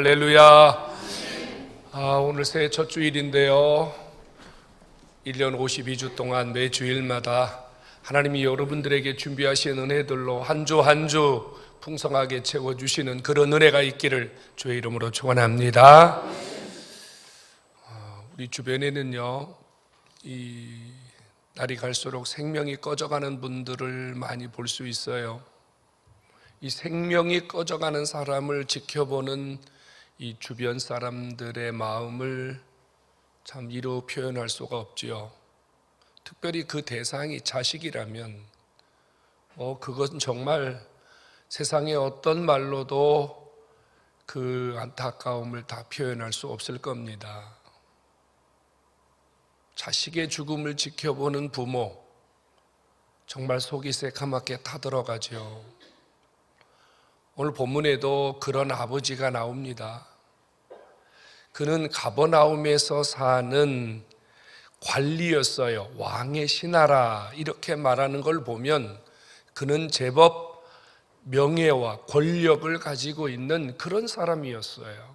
할렐루야. 아, 오늘 새해 첫 주일인데요. 1년 52주 동안 매 주일마다 하나님이 여러분들에게 준비하신 은혜들로 한 주 한 주 풍성하게 채워주시는 그런 은혜가 있기를 주의 이름으로 축원합니다. 아, 우리 주변에는요, 이 날이 갈수록 생명이 꺼져가는 분들을 많이 볼 수 있어요. 이 생명이 꺼져가는 사람을 지켜보는 이 주변 사람들의 마음을 참 이루 표현할 수가 없지요. 특별히 그 대상이 자식이라면, 어, 그건 정말 세상의 어떤 말로도 그 안타까움을 다 표현할 수 없을 겁니다. 자식의 죽음을 지켜보는 부모, 정말 속이 새카맣게 타들어가죠. 오늘 본문에도 그런 아버지가 나옵니다. 그는 가버나움에서 사는 관리였어요. 왕의 신하라 이렇게 말하는 걸 보면 그는 제법 명예와 권력을 가지고 있는 그런 사람이었어요.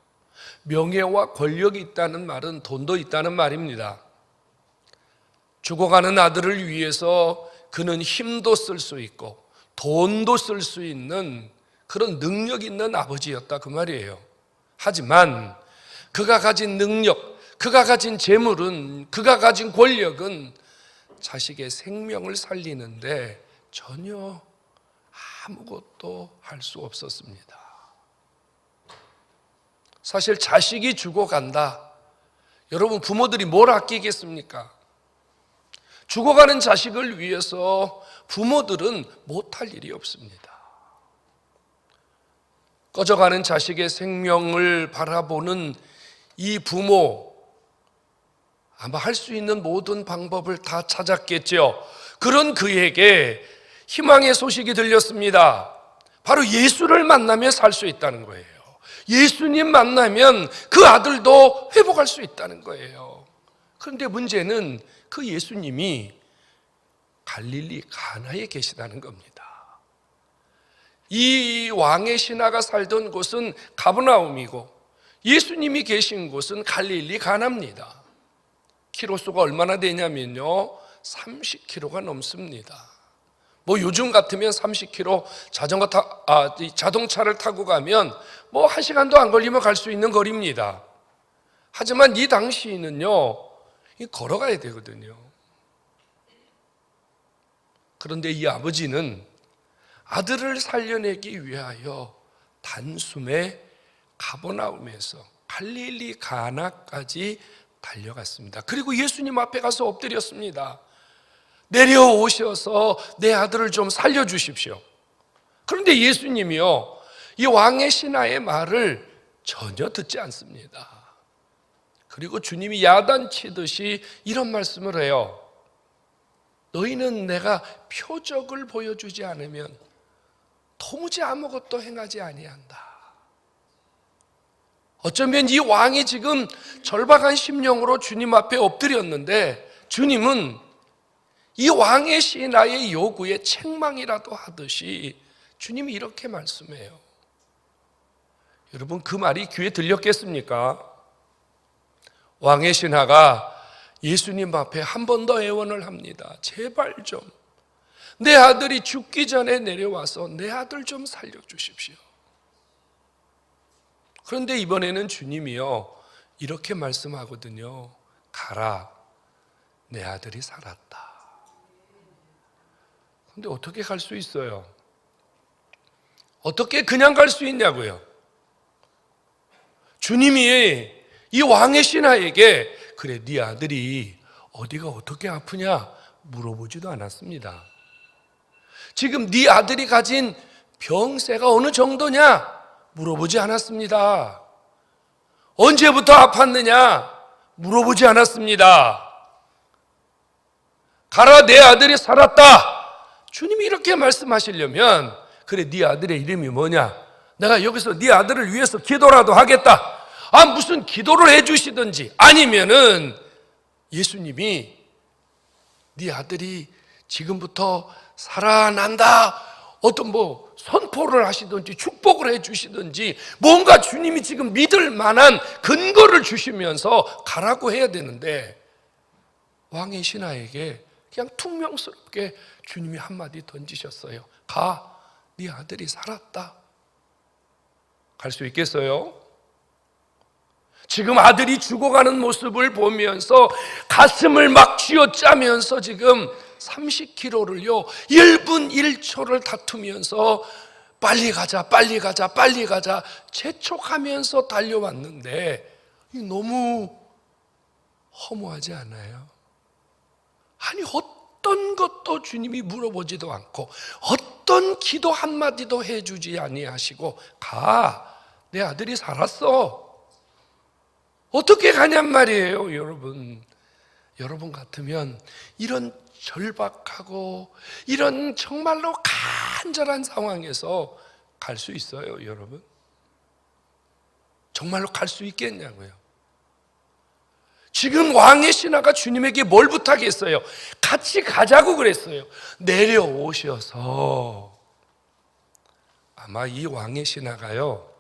명예와 권력이 있다는 말은 돈도 있다는 말입니다. 죽어가는 아들을 위해서 그는 힘도 쓸 수 있고 돈도 쓸 수 있는 그런 능력 있는 아버지였다 그 말이에요. 하지만 그가 가진 능력, 그가 가진 재물은, 그가 가진 권력은 자식의 생명을 살리는데 전혀 아무것도 할 수 없었습니다. 사실 자식이 죽어간다. 여러분 부모들이 뭘 아끼겠습니까? 죽어가는 자식을 위해서 부모들은 못할 일이 없습니다. 꺼져가는 자식의 생명을 바라보는 이 부모, 아마 할 수 있는 모든 방법을 다 찾았겠죠. 그런 그에게 희망의 소식이 들렸습니다. 바로 예수를 만나며 살 수 있다는 거예요. 예수님 만나면 그 아들도 회복할 수 있다는 거예요. 그런데 문제는 그 예수님이 갈릴리 가나에 계시다는 겁니다. 이 왕의 신하가 살던 곳은 가브나움이고 예수님이 계신 곳은 갈릴리 가나입니다. 키로수가 얼마나 되냐면요. 30km가 넘습니다. 뭐 요즘 같으면 30km 자전거 타, 아, 자동차를 타고 가면 뭐한 시간도 안 걸리면 갈 수 있는 거리입니다. 하지만 이 당시에는요, 걸어가야 되거든요. 그런데 이 아버지는 아들을 살려내기 위하여 단숨에 가버나움에서 갈릴리 가나까지 달려갔습니다. 그리고 예수님 앞에 가서 엎드렸습니다. 내려오셔서 내 아들을 좀 살려주십시오. 그런데 예수님이요, 이 왕의 신하의 말을 전혀 듣지 않습니다. 그리고 주님이 야단치듯이 이런 말씀을 해요. 너희는 내가 표적을 보여주지 않으면 도무지 아무것도 행하지 아니한다. 어쩌면 이 왕이 지금 절박한 심령으로 주님 앞에 엎드렸는데 주님은 이 왕의 신하의 요구에 책망이라도 하듯이 주님이 이렇게 말씀해요. 여러분 그 말이 귀에 들렸겠습니까? 왕의 신하가 예수님 앞에 한 번 더 애원을 합니다. 제발 좀. 내 아들이 죽기 전에 내려와서 내 아들 좀 살려주십시오. 그런데 이번에는 주님이요, 이렇게 말씀하거든요. 가라, 내 아들이 살았다. 근데 어떻게 갈 수 있어요? 어떻게 그냥 갈 수 있냐고요? 주님이 이 왕의 신하에게 그래 네 아들이 어디가 어떻게 아프냐 물어보지도 않았습니다. 지금 네 아들이 가진 병세가 어느 정도냐 물어보지 않았습니다. 언제부터 아팠느냐 물어보지 않았습니다. 가라 내 아들이 살았다. 주님이 이렇게 말씀하시려면 그래 네 아들의 이름이 뭐냐? 내가 여기서 네 아들을 위해서 기도라도 하겠다. 아 무슨 기도를 해 주시든지 아니면은 예수님이 네 아들이 지금부터 살아난다. 어떤 뭐 선포를 하시든지 축복을 해 주시든지 뭔가 주님이 지금 믿을 만한 근거를 주시면서 가라고 해야 되는데 왕의 신하에게 그냥 퉁명스럽게 주님이 한마디 던지셨어요. 가, 네 아들이 살았다. 갈 수 있겠어요? 지금 아들이 죽어가는 모습을 보면서 가슴을 막 쥐어짜면서 지금 30km를요, 1분 1초를 다투면서 빨리 가자, 빨리 가자, 빨리 가자, 재촉하면서 달려왔는데 너무 허무하지 않아요? 아니, 어떤 것도 주님이 물어보지도 않고, 어떤 기도 한마디도 해주지 아니하시고, 가, 내 아들이 살았어. 어떻게 가냔 말이에요, 여러분. 여러분 같으면 이런 절박하고 이런 정말로 간절한 상황에서 갈 수 있어요, 여러분? 정말로 갈 수 있겠냐고요. 지금 왕의 신하가 주님에게 뭘 부탁했어요? 같이 가자고 그랬어요. 내려오셔서 아마 이 왕의 신하가요.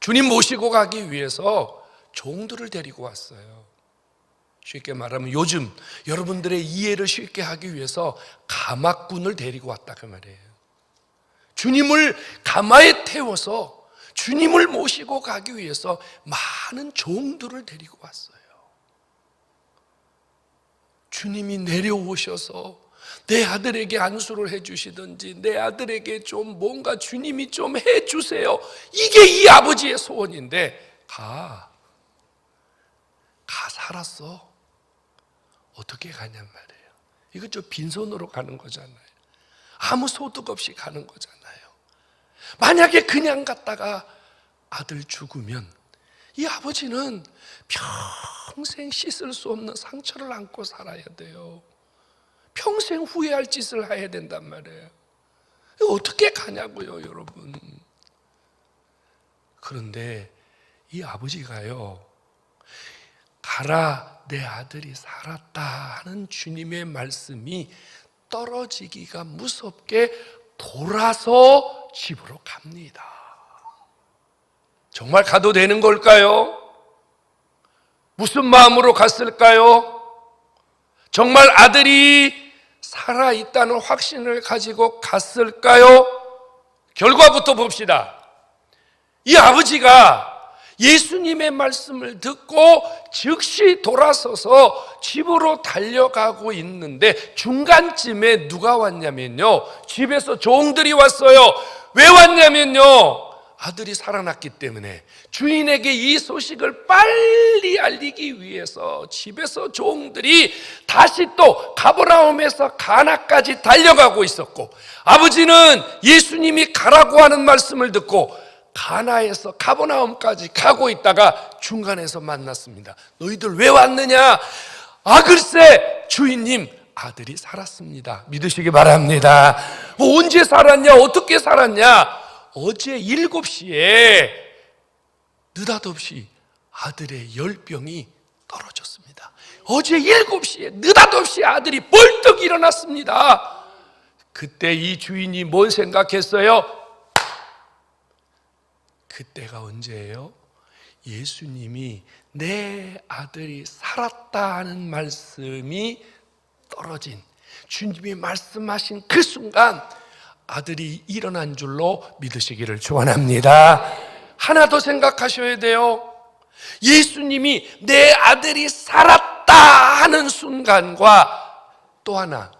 주님 모시고 가기 위해서 종들을 데리고 왔어요. 쉽게 말하면 요즘 여러분들의 이해를 쉽게 하기 위해서 가마꾼을 데리고 왔다 그 말이에요. 주님을 가마에 태워서 주님을 모시고 가기 위해서 많은 종들을 데리고 왔어요. 주님이 내려오셔서 내 아들에게 안수를 해주시든지 내 아들에게 좀 뭔가 주님이 좀 해주세요. 이게 이 아버지의 소원인데 가. 가 살았어. 어떻게 가냔 말이에요. 이거 저 빈손으로 가는 거잖아요. 아무 소득 없이 가는 거잖아요. 만약에 그냥 갔다가 아들 죽으면 이 아버지는 평생 씻을 수 없는 상처를 안고 살아야 돼요. 평생 후회할 짓을 해야 된단 말이에요. 어떻게 가냐고요, 여러분. 그런데 이 아버지가요, 가라, 내 아들이 살았다 하는 주님의 말씀이 떨어지기가 무섭게 돌아서 집으로 갑니다. 정말 가도 되는 걸까요? 무슨 마음으로 갔을까요? 정말 아들이 살아있다는 확신을 가지고 갔을까요? 결과부터 봅시다. 이 아버지가 예수님의 말씀을 듣고 즉시 돌아서서 집으로 달려가고 있는데 중간쯤에 누가 왔냐면요. 집에서 종들이 왔어요. 왜 왔냐면요. 아들이 살아났기 때문에 주인에게 이 소식을 빨리 알리기 위해서 집에서 종들이 다시 또 가버나움에서 가나까지 달려가고 있었고 아버지는 예수님이 가라고 하는 말씀을 듣고 가나에서 가버나움까지 가고 있다가 중간에서 만났습니다. 너희들 왜 왔느냐? 아 글쎄 주인님 아들이 살았습니다. 믿으시기 바랍니다. 뭐 언제 살았냐? 어떻게 살았냐? 어제 7시에 느닷없이 아들의 열병이 떨어졌습니다. 어제 7시에 느닷없이 아들이 벌떡 일어났습니다. 그때 이 주인이 뭔 생각했어요? 그때가 언제예요? 예수님이 내 아들이 살았다 하는 말씀이 떨어진 주님이 말씀하신 그 순간 아들이 일어난 줄로 믿으시기를 축원합니다. 하나 더 생각하셔야 돼요. 예수님이 내 아들이 살았다 하는 순간과 또 하나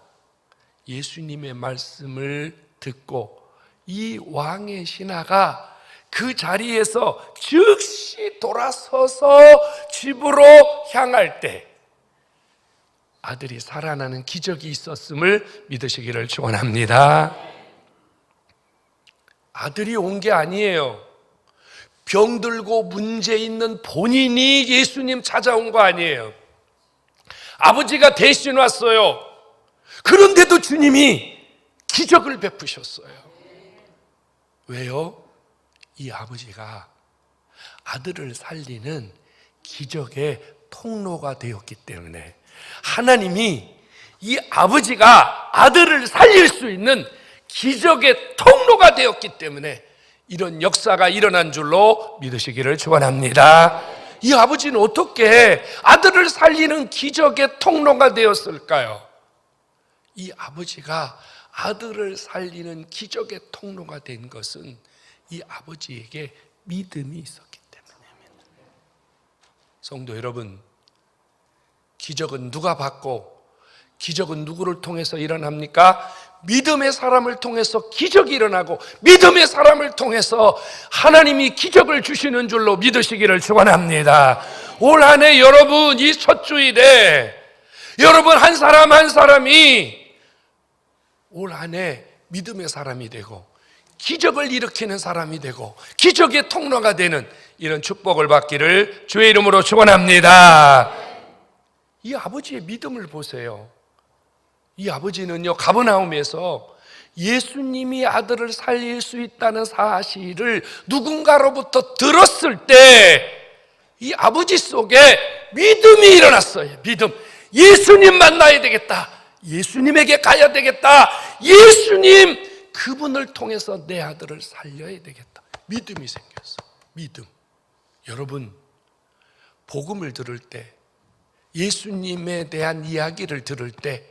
예수님의 말씀을 듣고 이 왕의 신하가 그 자리에서 즉시 돌아서서 집으로 향할 때 아들이 살아나는 기적이 있었음을 믿으시기를 축원합니다. 아들이 온 게 아니에요. 병들고 문제 있는 본인이 예수님 찾아온 거 아니에요. 아버지가 대신 왔어요. 그런데도 주님이 기적을 베푸셨어요. 왜요? 이 아버지가 아들을 살리는 기적의 통로가 되었기 때문에 하나님이 이 아버지가 아들을 살릴 수 있는 기적의 통로가 되었기 때문에 이런 역사가 일어난 줄로 믿으시기를 축원합니다. 이 아버지는 어떻게 아들을 살리는 기적의 통로가 되었을까요? 이 아버지가 아들을 살리는 기적의 통로가 된 것은 이 아버지에게 믿음이 있었기 때문입니다. 성도 여러분, 기적은 누가 받고 기적은 누구를 통해서 일어납니까? 믿음의 사람을 통해서 기적이 일어나고 믿음의 사람을 통해서 하나님이 기적을 주시는 줄로 믿으시기를 축원합니다. 올 한해 여러분 이 첫 주일에 여러분 한 사람 한 사람이 올 한해 믿음의 사람이 되고 기적을 일으키는 사람이 되고 기적의 통로가 되는 이런 축복을 받기를 주의 이름으로 축원합니다. 이 아버지의 믿음을 보세요. 이 아버지는요, 가버나움에서 예수님이 아들을 살릴 수 있다는 사실을 누군가로부터 들었을 때 이 아버지 속에 믿음이 일어났어요. 믿음. 예수님 만나야 되겠다. 예수님에게 가야 되겠다. 예수님 그분을 통해서 내 아들을 살려야 되겠다. 믿음이 생겼어. 믿음. 여러분, 복음을 들을 때 예수님에 대한 이야기를 들을 때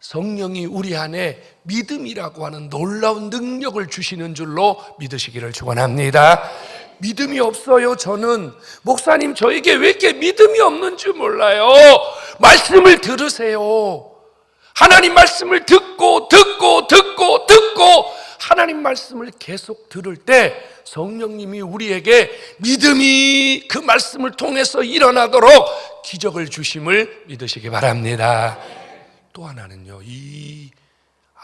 성령이 우리 안에 믿음이라고 하는 놀라운 능력을 주시는 줄로 믿으시기를 축원합니다. 믿음이 없어요. 저는 목사님 저에게 왜 이렇게 믿음이 없는 줄 몰라요. 말씀을 들으세요. 하나님 말씀을 듣고 듣고 듣고 듣고 하나님 말씀을 계속 들을 때 성령님이 우리에게 믿음이 그 말씀을 통해서 일어나도록 기적을 주심을 믿으시기 바랍니다. 또 하나는요, 이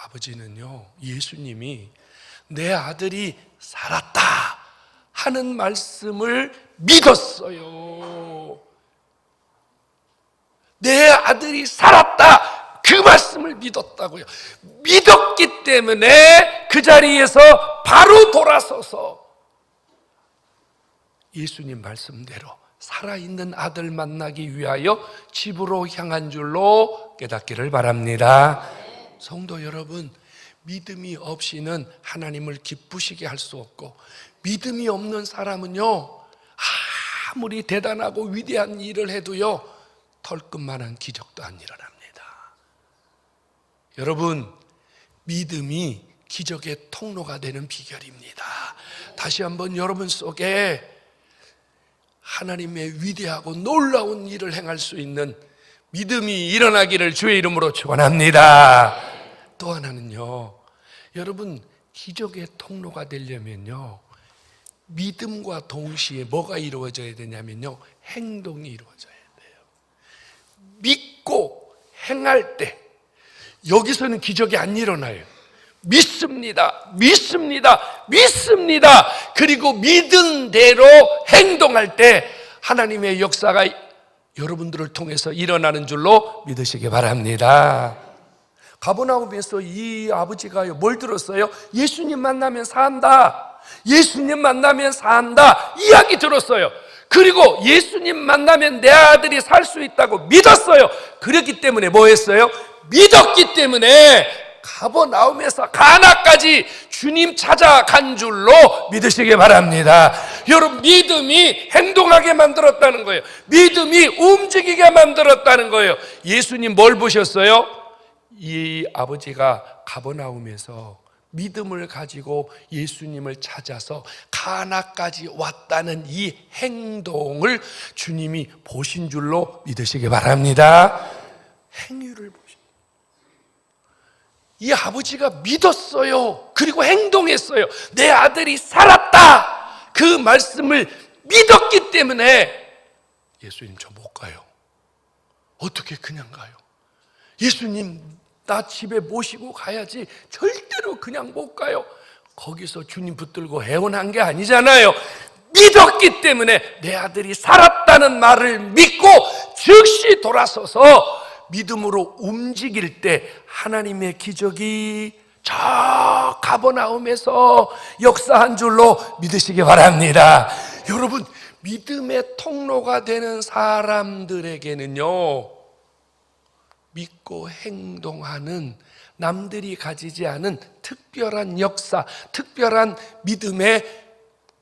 아버지는요, 예수님이 내 아들이 살았다 하는 말씀을 믿었어요. 내 아들이 살았다 그 말씀을 믿었다고요. 믿었기 때문에 그 자리에서 바로 돌아서서 예수님 말씀대로 살아있는 아들 만나기 위하여 집으로 향한 줄로 깨닫기를 바랍니다. 성도 여러분, 믿음이 없이는 하나님을 기쁘시게 할 수 없고, 믿음이 없는 사람은요, 아무리 대단하고 위대한 일을 해도요, 털끝만한 기적도 안 일어납니다. 여러분, 믿음이 기적의 통로가 되는 비결입니다. 다시 한번 여러분 속에 하나님의 위대하고 놀라운 일을 행할 수 있는 믿음이 일어나기를 주의 이름으로 축원합니다. 또 하나는요. 여러분 기적의 통로가 되려면요. 믿음과 동시에 뭐가 이루어져야 되냐면요. 행동이 이루어져야 돼요. 믿고 행할 때 여기서는 기적이 안 일어나요. 믿습니다. 믿습니다. 믿습니다. 그리고 믿은 대로 행동할 때 하나님의 역사가 여러분들을 통해서 일어나는 줄로 믿으시기 바랍니다. 가보나움에서 이 아버지가 뭘 들었어요? 예수님 만나면 산다. 예수님 만나면 산다. 이야기 들었어요. 그리고 예수님 만나면 내 아들이 살 수 있다고 믿었어요. 그렇기 때문에 뭐 했어요? 믿었기 때문에 가버나움에서 가나까지 주님 찾아간 줄로 믿으시기 바랍니다. 여러분 믿음이 행동하게 만들었다는 거예요. 믿음이 움직이게 만들었다는 거예요. 예수님 뭘 보셨어요? 이 아버지가 가버나움에서 믿음을 가지고 예수님을 찾아서 가나까지 왔다는 이 행동을 주님이 보신 줄로 믿으시기 바랍니다. 행위를. 이 아버지가 믿었어요. 그리고 행동했어요. 내 아들이 살았다. 그 말씀을 믿었기 때문에 예수님 저 못 가요. 어떻게 그냥 가요? 예수님 나 집에 모시고 가야지 절대로 그냥 못 가요. 거기서 주님 붙들고 해원한 게 아니잖아요. 믿었기 때문에 내 아들이 살았다는 말을 믿고 즉시 돌아서서 믿음으로 움직일 때 하나님의 기적이 저 가버나움에서 역사한 줄로 믿으시기 바랍니다. 여러분, 믿음의 통로가 되는 사람들에게는요, 믿고 행동하는 남들이 가지지 않은 특별한 역사, 특별한 믿음의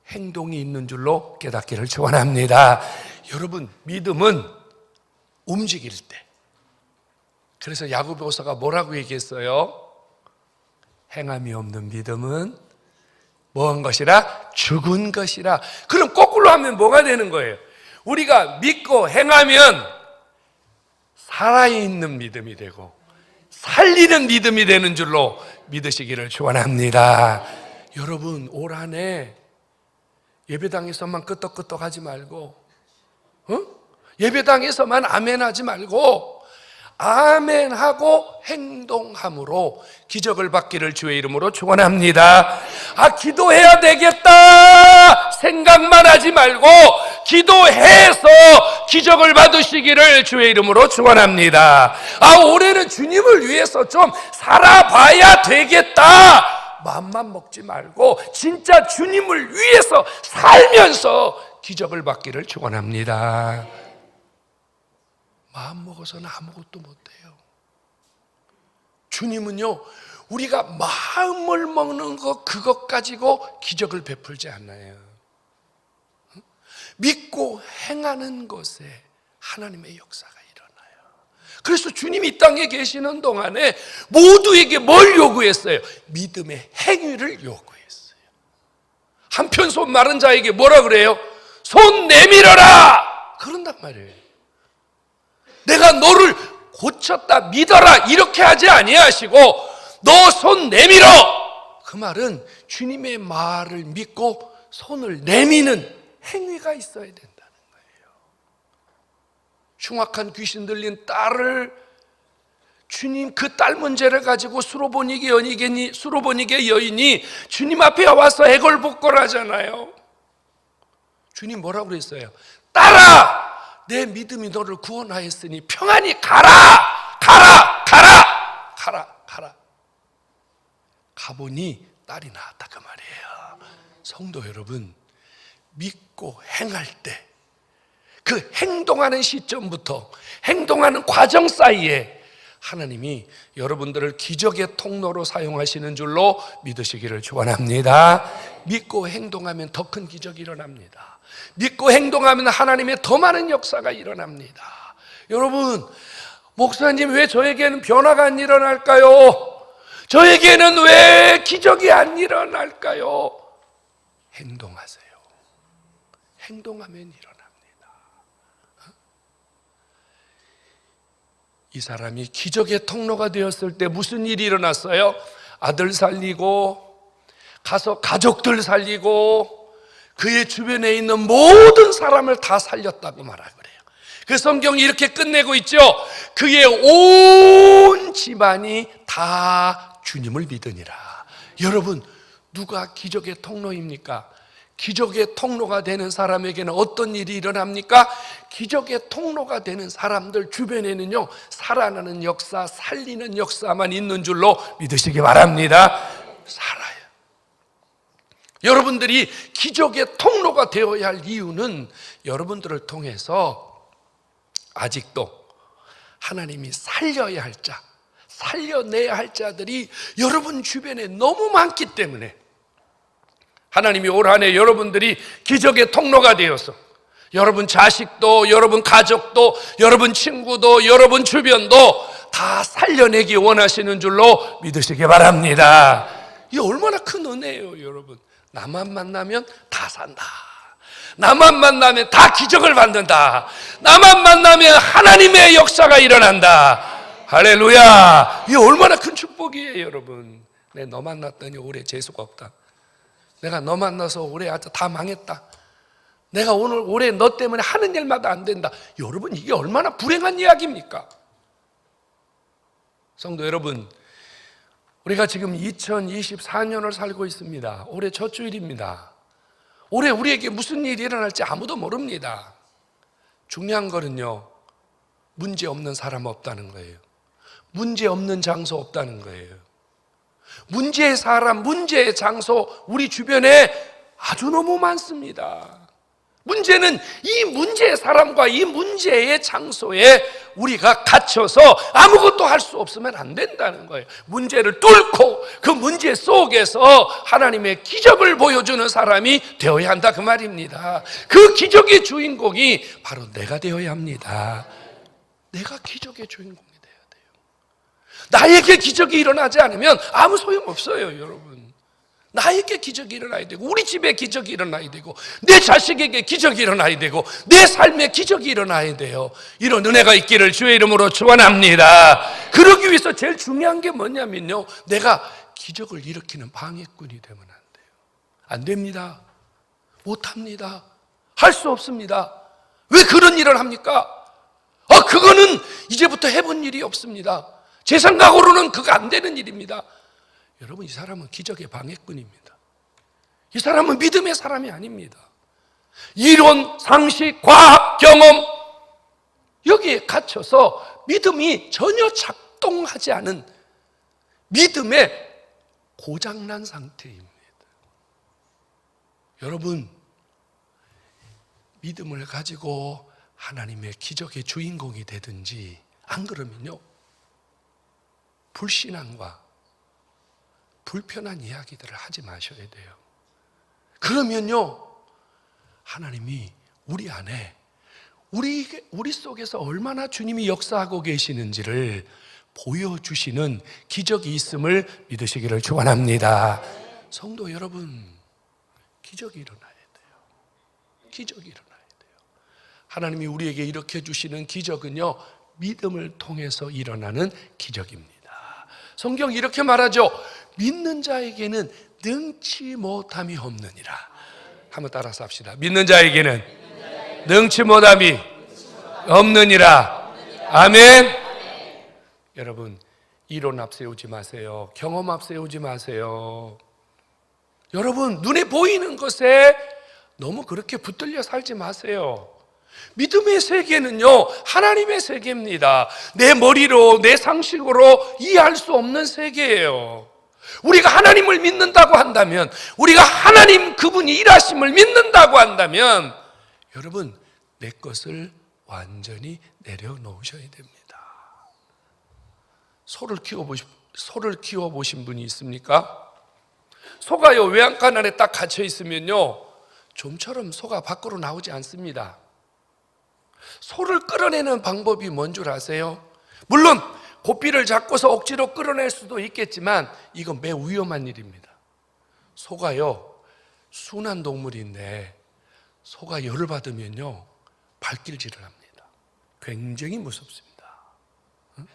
행동이 있는 줄로 깨닫기를 축원합니다. 여러분, 믿음은 움직일 때. 그래서 야고보서가 뭐라고 얘기했어요? 행함이 없는 믿음은 뭐한 것이라? 죽은 것이라. 그럼 거꾸로 하면 뭐가 되는 거예요? 우리가 믿고 행하면 살아있는 믿음이 되고 살리는 믿음이 되는 줄로 믿으시기를 축원합니다. 여러분 올 한해 예배당에서만 끄떡끄떡 하지 말고 어? 예배당에서만 아멘하지 말고 아멘 하고 행동함으로 기적을 받기를 주의 이름으로 축원합니다. 아 기도해야 되겠다 생각만 하지 말고 기도해서 기적을 받으시기를 주의 이름으로 축원합니다. 아 올해는 주님을 위해서 좀 살아봐야 되겠다. 마음만 먹지 말고 진짜 주님을 위해서 살면서 기적을 받기를 축원합니다. 마음 먹어서는 아무것도 못 돼요. 주님은요, 우리가 마음을 먹는 것, 그것 가지고 기적을 베풀지 않아요. 믿고 행하는 것에 하나님의 역사가 일어나요. 그래서 주님이 이 땅에 계시는 동안에 모두에게 뭘 요구했어요? 믿음의 행위를 요구했어요. 한편 손 마른 자에게 뭐라 그래요? 손 내밀어라! 그런단 말이에요. 내가 너를 고쳤다 믿어라 이렇게 하지 아니하시고 너 손 내밀어 그 말은 주님의 말을 믿고 손을 내미는 행위가 있어야 된다는 거예요. 흉악한 귀신 들린 딸을 주님 그 딸 문제를 가지고 수로보니게 여인이 수로보니게 여인이 주님 앞에 와서 애걸복걸하잖아요. 주님 뭐라고 그랬어요? 딸아 내 믿음이 너를 구원하였으니 평안히 가라! 가라! 가라! 가라! 가라! 가보니 딸이 나왔다 그 말이에요. 성도 여러분, 믿고 행할 때, 그 행동하는 시점부터 행동하는 과정 사이에 하나님이 여러분들을 기적의 통로로 사용하시는 줄로 믿으시기를 축원합니다. 믿고 행동하면 더 큰 기적이 일어납니다. 믿고 행동하면 하나님의 더 많은 역사가 일어납니다. 여러분, 목사님 왜 저에게는 변화가 안 일어날까요? 저에게는 왜 기적이 안 일어날까요? 행동하세요. 행동하면 일어납니다. 이 사람이 기적의 통로가 되었을 때 무슨 일이 일어났어요? 아들 살리고, 가서 가족들 살리고, 그의 주변에 있는 모든 사람을 다 살렸다고 말하고 그래요. 그 성경이 이렇게 끝내고 있죠. 그의 온 집안이 다 주님을 믿으니라. 여러분, 누가 기적의 통로입니까? 기적의 통로가 되는 사람에게는 어떤 일이 일어납니까? 기적의 통로가 되는 사람들 주변에는요, 살아나는 역사, 살리는 역사만 있는 줄로 믿으시기 바랍니다. 살아요. 여러분들이 기적의 통로가 되어야 할 이유는 여러분들을 통해서 아직도 하나님이 살려야 할 자, 살려내야 할 자들이 여러분 주변에 너무 많기 때문에 하나님이 올 한 해 여러분들이 기적의 통로가 되어서 여러분 자식도, 여러분 가족도, 여러분 친구도, 여러분 주변도 다 살려내기 원하시는 줄로 믿으시기 바랍니다. 이 얼마나 큰 은혜예요, 여러분. 나만 만나면 다 산다. 나만 만나면 다 기적을 받는다. 나만 만나면 하나님의 역사가 일어난다. 할렐루야. 이게 얼마나 큰 축복이에요, 여러분. 내 너 만났더니 올해 재수가 없다. 내가 너 만나서 올해 아주 다 망했다. 내가 오늘 올해 너 때문에 하는 일마다 안 된다. 여러분, 이게 얼마나 불행한 이야기입니까? 성도 여러분, 우리가 지금 2024년을 살고 있습니다. 올해 첫 주일입니다. 올해 우리에게 무슨 일이 일어날지 아무도 모릅니다. 중요한 거는요, 문제 없는 사람 없다는 거예요. 문제 없는 장소 없다는 거예요. 문제의 사람, 문제의 장소, 우리 주변에 아주 너무 많습니다. 문제는 이 문제의 사람과 이 문제의 장소에 우리가 갇혀서 아무것도 할 수 없으면 안 된다는 거예요. 문제를 뚫고 그 문제 속에서 하나님의 기적을 보여주는 사람이 되어야 한다 그 말입니다. 그 기적의 주인공이 바로 내가 되어야 합니다. 내가 기적의 주인공이 돼야 돼요. 나에게 기적이 일어나지 않으면 아무 소용 없어요, 여러분. 나에게 기적이 일어나야 되고, 우리 집에 기적이 일어나야 되고, 내 자식에게 기적이 일어나야 되고, 내 삶에 기적이 일어나야 돼요. 이런 은혜가 있기를 주의 이름으로 축원합니다. 그러기 위해서 제일 중요한 게 뭐냐면요. 내가 기적을 일으키는 방해꾼이 되면 안 돼요. 안 됩니다. 못 합니다. 할 수 없습니다. 왜 그런 일을 합니까? 아, 그거는 이제부터 해본 일이 없습니다. 제 생각으로는 그거 안 되는 일입니다. 여러분, 이 사람은 기적의 방해꾼입니다. 이 사람은 믿음의 사람이 아닙니다. 이론, 상식, 과학, 경험, 여기에 갇혀서 믿음이 전혀 작동하지 않은 믿음의 고장난 상태입니다. 여러분, 믿음을 가지고 하나님의 기적의 주인공이 되든지 안 그러면요. 불신앙과 불편한 이야기들을 하지 마셔야 돼요. 그러면요. 하나님이 우리 안에 우리 우리 속에서 얼마나 주님이 역사하고 계시는지를 보여주시는 기적이 있음을 믿으시기를 축원합니다. 성도 여러분, 기적이 일어나야 돼요. 기적이 일어나야 돼요. 하나님이 우리에게 이렇게 주시는 기적은요, 믿음을 통해서 일어나는 기적입니다. 성경 이렇게 말하죠. 믿는 자에게는 능치 못함이 없느니라. 한번 따라서 합시다. 믿는 자에게는 능치 못함이 없느니라. 아멘. 여러분, 이론 앞세우지 마세요. 경험 앞세우지 마세요. 여러분, 눈에 보이는 것에 너무 그렇게 붙들려 살지 마세요. 믿음의 세계는요, 하나님의 세계입니다. 내 머리로, 내 상식으로 이해할 수 없는 세계예요. 우리가 하나님을 믿는다고 한다면, 우리가 하나님 그분이 일하심을 믿는다고 한다면, 여러분, 내 것을 완전히 내려놓으셔야 됩니다. 소를 키워보신, 소를 키워보신 분이 있습니까? 소가요, 외양간 안에 딱 갇혀 있으면요, 좀처럼 소가 밖으로 나오지 않습니다. 소를 끌어내는 방법이 뭔 줄 아세요? 물론 고삐를 잡고서 억지로 끌어낼 수도 있겠지만 이건 매우 위험한 일입니다. 소가요 순한 동물인데 소가 열을 받으면요 발길질을 합니다. 굉장히 무섭습니다. 응?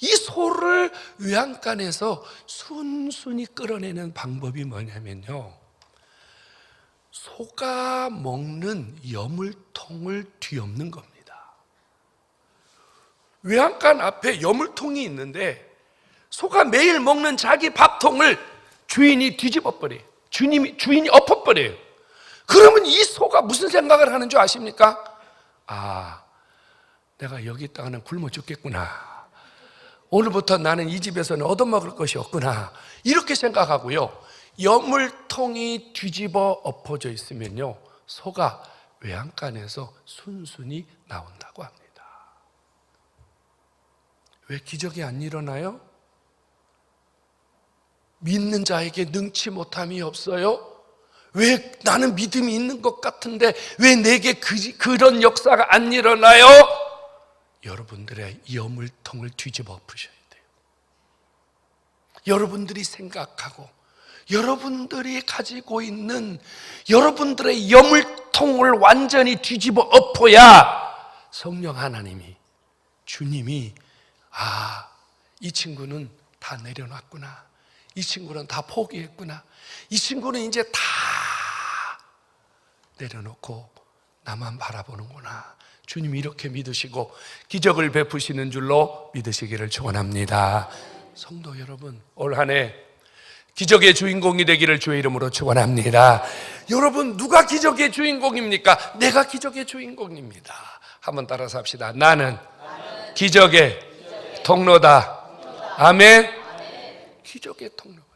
이 소를 외양간에서 순순히 끌어내는 방법이 뭐냐면요. 소가 먹는 여물통을 뒤엎는 겁니다. 외양간 앞에 여물통이 있는데 소가 매일 먹는 자기 밥통을 주인이 뒤집어 버려요. 주님이 주인이 엎어 버려요. 그러면 이 소가 무슨 생각을 하는 줄 아십니까? 아, 내가 여기 있다가는 굶어 죽겠구나. 오늘부터 나는 이 집에서는 얻어먹을 것이 없구나. 이렇게 생각하고요. 여물통이 뒤집어 엎어져 있으면요. 소가 외양간에서 순순히 나온다고 합니다. 왜 기적이 안 일어나요? 믿는 자에게 능치 못함이 없어요? 왜 나는 믿음이 있는 것 같은데 왜 내게 그, 그런 역사가 안 일어나요? 여러분들의 여물통을 뒤집어 엎으셔야 돼요. 여러분들이 생각하고 여러분들이 가지고 있는 여러분들의 여물통을 완전히 뒤집어 엎어야 성령 하나님이 주님이 아, 이 친구는 다 내려놨구나. 이 친구는 다 포기했구나. 이 친구는 이제 다 내려놓고 나만 바라보는구나. 주님 이렇게 믿으시고 기적을 베푸시는 줄로 믿으시기를 축원합니다. 성도 여러분, 올 한해 기적의 주인공이 되기를 주의 이름으로 축원합니다. 여러분 누가 기적의 주인공입니까? 내가 기적의 주인공입니다. 한번 따라서 합시다. 나는 기적의 통로다. 아멘. 기적의 통로가.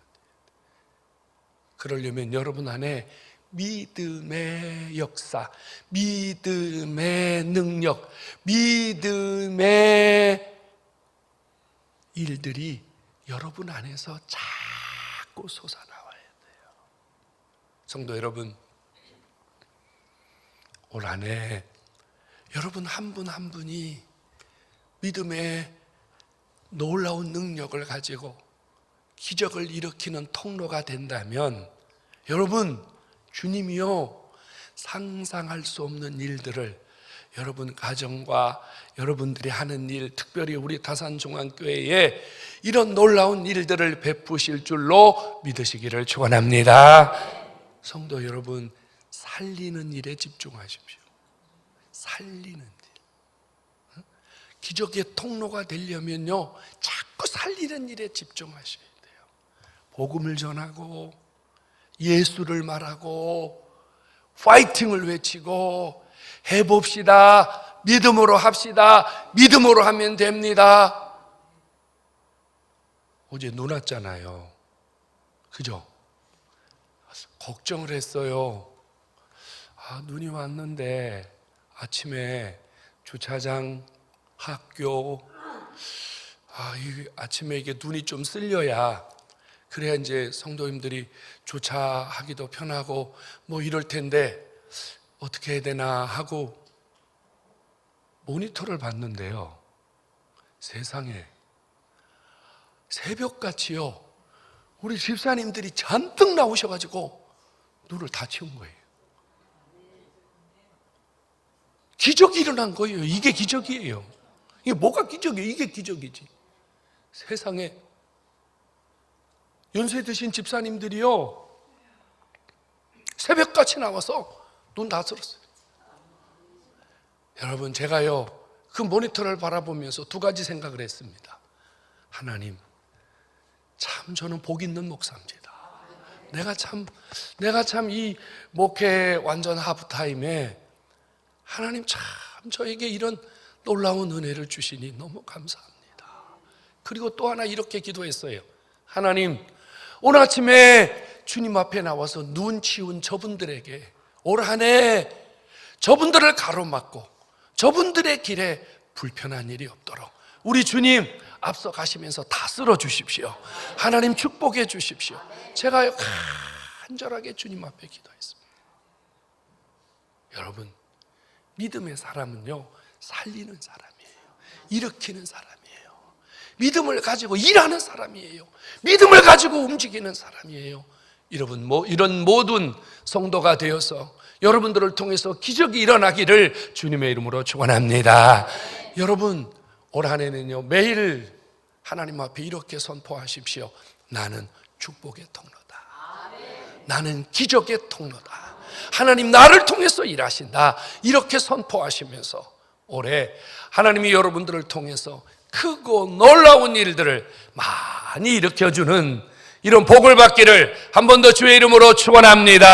그러려면 여러분 안에 믿음의 역사, 믿음의 능력, 믿음의 일들이 여러분 안에서 자꾸 솟아나와야 돼요. 성도 여러분, 올 한 해 여러분 한분한 분이 믿음의 놀라운 능력을 가지고 기적을 일으키는 통로가 된다면 여러분 주님이요 상상할 수 없는 일들을 여러분 가정과 여러분들이 하는 일 특별히 우리 다산중앙교회에 이런 놀라운 일들을 베푸실 줄로 믿으시기를 축원합니다. 성도 여러분 살리는 일에 집중하십시오. 살리는 일. 기적의 통로가 되려면요 자꾸 살리는 일에 집중하셔야 돼요. 복음을 전하고 예수를 말하고 파이팅을 외치고 해봅시다. 믿음으로 합시다. 믿음으로 하면 됩니다. 어제 눈 왔잖아요. 그죠? 걱정을 했어요. 아, 눈이 왔는데 아침에 주차장, 학교, 아, 이 아침에 이게 눈이 좀 쓸려야 그래야 이제 성도님들이 주차하기도 편하고 뭐 이럴 텐데 어떻게 해야 되나 하고 모니터를 봤는데요. 세상에 새벽같이요. 우리 집사님들이 잔뜩 나오셔가지고 눈을 다 치운 거예요. 기적이 일어난 거예요. 이게 기적이에요. 이게 뭐가 기적이에요? 이게 기적이지. 세상에 연세 드신 집사님들이요. 새벽같이 나와서 눈 다 쓸었어요. 여러분, 제가요, 그 모니터를 바라보면서 두 가지 생각을 했습니다. 하나님, 참 저는 복 있는 목사입니다. 내가 참, 내가 참 이 목회 완전 하프타임에 하나님 참 저에게 이런 놀라운 은혜를 주시니 너무 감사합니다. 그리고 또 하나 이렇게 기도했어요. 하나님, 오늘 아침에 주님 앞에 나와서 눈 치운 저분들에게 올 한 해 저분들을 가로막고 저분들의 길에 불편한 일이 없도록 우리 주님 앞서 가시면서 다 쓸어 주십시오. 하나님 축복해 주십시오. 제가 간절하게 주님 앞에 기도했습니다. 여러분, 믿음의 사람은요, 살리는 사람이에요. 일으키는 사람이에요. 믿음을 가지고 일하는 사람이에요. 믿음을 가지고 움직이는 사람이에요. 여러분, 뭐, 이런 모든 성도가 되어서 여러분들을 통해서 기적이 일어나기를 주님의 이름으로 축원합니다. 여러분, 올 한해는요, 매일 하나님 앞에 이렇게 선포하십시오. 나는 축복의 통로다. 나는 기적의 통로다. 하나님 나를 통해서 일하신다. 이렇게 선포하시면서 올해 하나님이 여러분들을 통해서 크고 놀라운 일들을 많이 일으켜주는 이런 복을 받기를 한 번 더 주의 이름으로 축원합니다.